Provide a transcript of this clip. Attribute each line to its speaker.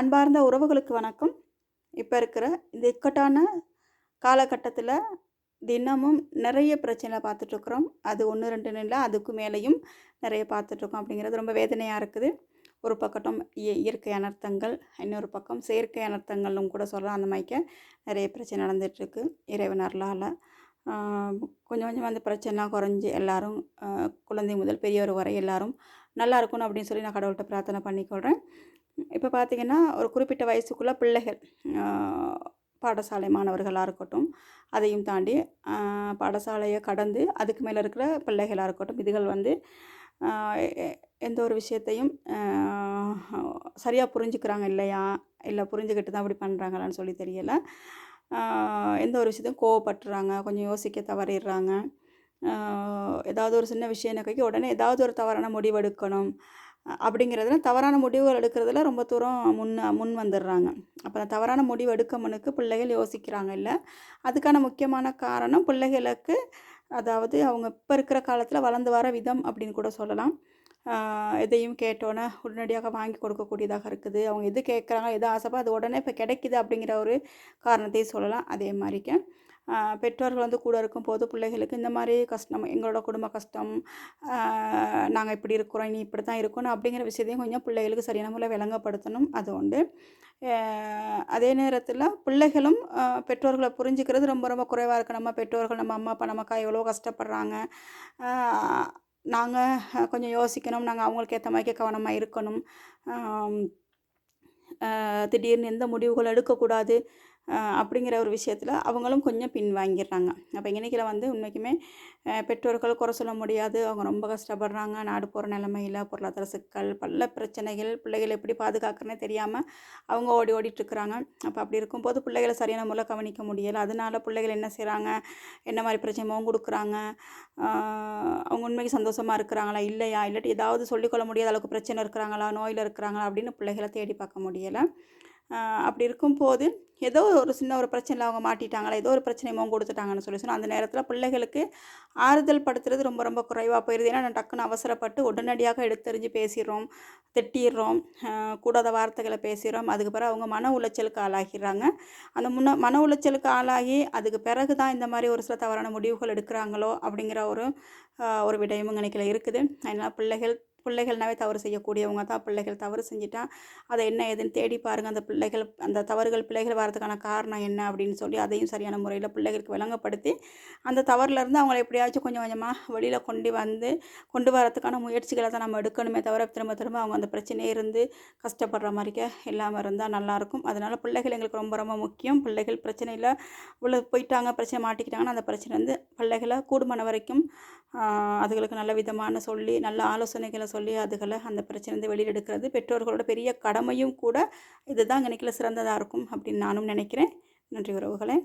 Speaker 1: அன்பார்ந்த உறவுகளுக்கு வணக்கம். இப்போ இருக்கிற இந்த இக்கட்டான காலகட்டத்தில் தினமும் நிறைய பிரச்சனை பார்த்துட்ருக்குறோம் அது ஒன்று ரெண்டுன்னு இல்லை அதுக்கு மேலேயும் நிறைய பார்த்துட்ருக்கோம் அப்படிங்கிறது ரொம்ப வேதனையாக இருக்குது. ஒரு பக்கட்டும் இயற்கை அனர்த்தங்கள் இன்னொரு பக்கம் செயற்கை அனர்த்தங்கள்னு கூட சொல்லலாம். அந்த மாதிரிக்க நிறைய பிரச்சனை நடந்துகிட்ருக்கு இறைவன் அருளால். கொஞ்சம் கொஞ்சம் அந்த பிரச்சனைலாம் குறைஞ்சி எல்லோரும் குழந்தை முதல் பெரியவர் வரை எல்லாரும் நல்லா இருக்கணும் அப்படின்னு சொல்லி நான் கடவுள்கிட்ட பிரார்த்தனை பண்ணிக்கொள்கிறேன் இப்போ பார்த்திங்கன்னா ஒரு குறிப்பிட்ட வயசுக்குள்ளே பிள்ளைகள் பாடசாலை மாணவர்களாக இருக்கட்டும் அதையும் தாண்டி பாடசாலையை கடந்து அதுக்கு மேலே இருக்கிற பிள்ளைகளாக இருக்கட்டும் இதுகள் வந்து எந்த ஒரு விஷயத்தையும் சரியாக புரிஞ்சுக்கிறாங்க இல்லையா? இல்லை புரிஞ்சுக்கிட்டு தான் அப்படி பண்ணுறாங்களான்னு சொல்லி தெரியலை. எந்த ஒரு விஷயத்தையும் கோவப்பட்டுறாங்க கொஞ்சம் யோசிக்க தவறிடுறாங்க. ஏதாவது ஒரு சின்ன விஷயம் எனக்கு உடனே ஏதாவது ஒரு தவறான முடிவெடுக்கணும். அப்படிங்கிறதுல தவறான முடிவுகள் எடுக்கிறதுல ரொம்ப தூரம் முன் முன் வந்துடுறாங்க. அப்போ அந்த தவறான முடிவு எடுக்கமனுக்கு பிள்ளைகள் யோசிக்கிறாங்க இல்லை. அதுக்கான முக்கியமான காரணம் பிள்ளைகளுக்கு அதாவது அவங்க இப்போ இருக்கிற காலத்தில் வளர்ந்து வர விதம் அப்படின்னு கூட சொல்லலாம். எதையும் கேட்டோன்னே உடனடியாக வாங்கி கொடுக்கக்கூடியதாக இருக்குது. அவங்க எது கேட்குறாங்க எது ஆசைப்போ அது உடனே இப்போ கிடைக்கிது அப்படிங்கிற ஒரு காரணத்தையும் சொல்லலாம். அதே மாதிரிக்க பெற்றோர்கள் வந்து கூட இருக்கும் போது பிள்ளைகளுக்கு இந்த மாதிரி கஷ்டம் எங்களோட குடும்ப கஷ்டம் நாங்கள் இப்படி இருக்கிறோம் நீ இப்படி தான் இருக்கணும் அப்படிங்கிற விஷயத்தையும் கொஞ்சம் பிள்ளைகளுக்கு சரியான முறையில் விளங்கப்படுத்தணும். அது உண்டு. அதே நேரத்தில் பிள்ளைகளும் பெற்றோர்களை புரிஞ்சுக்கிறது ரொம்ப ரொம்ப குறைவாக இருக்குது நம்ம பெற்றோர்கள் நம்ம அம்மா அப்பா நமக்கா எவ்வளோ கஷ்டப்படுறாங்க. நாங்கள் கொஞ்சம் யோசிக்கணும். நாங்கள் அவங்களுக்கு ஏற்ற மாதிரி கவனமாக இருக்கணும். திடீர்னு எந்த முடிவுகள் எடுக்கக்கூடாது. அப்படிங்கிற ஒரு விஷயத்தில் அவங்களும் கொஞ்சம் பின்வாங்கிடுறாங்க. அப்போ இன்றைக்கில் வந்து உண்மைக்குமே பெற்றோர்கள் குறை சொல்ல முடியாது. அவங்க ரொம்ப கஷ்டப்படுறாங்க. நாடு போகிற நிலமையில் பொருளாதார சிக்கல் பல பிரச்சனைகள் பிள்ளைகளை எப்படி பாதுகாக்கிறனே தெரியாமல் அவங்க ஓடி ஓடிட்டுருக்குறாங்க. அப்போ அப்படி இருக்கும்போது பிள்ளைகளை சரியான முறையில் கவனிக்க முடியலை. அதனால பிள்ளைகள் என்ன செய்கிறாங்க என்ன மாதிரி பிரச்சனையும் கொடுக்குறாங்க? அவங்க உண்மைக்கு சந்தோஷமாக இருக்கிறாங்களா? இல்லையா? இல்லாட்டி ஏதாவது சொல்லிக்கொள்ள முடியாத அளவுக்கு பிரச்சனை இருக்கிறாங்களா? நோயில் இருக்கிறாங்களா? அப்படின்னு பிள்ளைகளை தேடி பார்க்க முடியலை. அப்படி இருக்கும்போது ஏதோ ஒரு சின்ன ஒரு பிரச்சனையில் அவங்க மாட்டிட்டாங்களா ஏதோ ஒரு பிரச்சனை மோங்க கொடுத்துட்டாங்கன்னு சொல்லி சொன்னால் அந்த நேரத்தில் பிள்ளைகளுக்கு ஆறுதல் படுத்துறது ரொம்ப ரொம்ப குறைவாக போயிடுது ஏன்னா நான் டக்குன்னு அவசரப்பட்டு உடனடியாக எடுத்தறிஞ்சு பேசிடுறோம் திட்டிடுறோம் கூடாத வார்த்தைகளை பேசிடுறோம். அதுக்கு பிறகு அவங்க மன உளைச்சலுக்கு ஆளாகிறாங்க அந்த முன்ன மன உளைச்சலுக்கு ஆளாகி அதுக்கு பிறகு தான் இந்த மாதிரி ஒரு சில தவறான முடிவுகள் எடுக்கிறாங்களோ அப்படிங்கிற ஒரு ஒரு விடயமும் நினைக்கல இருக்குது. அதனால் பிள்ளைகள் பிள்ளைகள்னாவே தவறு செய்யக்கூடியவங்க தான் பிள்ளைகள். தவறு செஞ்சுட்டா அதை என்ன ஏதுன்னு தேடி பாருங்கள் அந்த பிள்ளைகள் அந்த தவறுகள் பிள்ளைகள் வரதுக்கான காரணம் என்ன அப்படின்னு சொல்லி அதையும் சரியான முறையில் பிள்ளைகளுக்கு விளங்கப்படுத்தி அந்த தவறுலேருந்து அவங்கள எப்படியாச்சும் கொஞ்சம் கொஞ்சமாக வெளியில் கொண்டு வந்து கொண்டு வரதுக்கான முயற்சிகளை தான் நம்ம எடுக்கணுமே தவிர திரும்ப திரும்ப அவங்க அந்த பிரச்சனையே இருந்து கஷ்டப்படுற மாதிரிக்க இல்லாமல் இருந்தால் நல்லாயிருக்கும் அதனால் பிள்ளைகள் எங்களுக்கு ரொம்ப ரொம்ப முக்கியம். பிள்ளைகள் பிரச்சனையில் உள்ள போயிட்டாங்க பிரச்சனை மாட்டிக்கிட்டாங்கன்னா அந்த பிரச்சனை வந்து பிள்ளைகளை கூடுமான வரைக்கும் அதுகளுக்கு நல்ல விதமான சொல்லி நல்ல ஆலோசனைகளை சொல்லி அதுகளை அந்த பிரச்சனை வெளியில் எடுக்கிறது. பெற்றோர்களோட பெரிய கடமையும் கூட இதுதான். நினைக்கல சிறந்ததாக இருக்கும் அப்படின்னு நானும் நினைக்கிறேன். நன்றி உறவுகளே.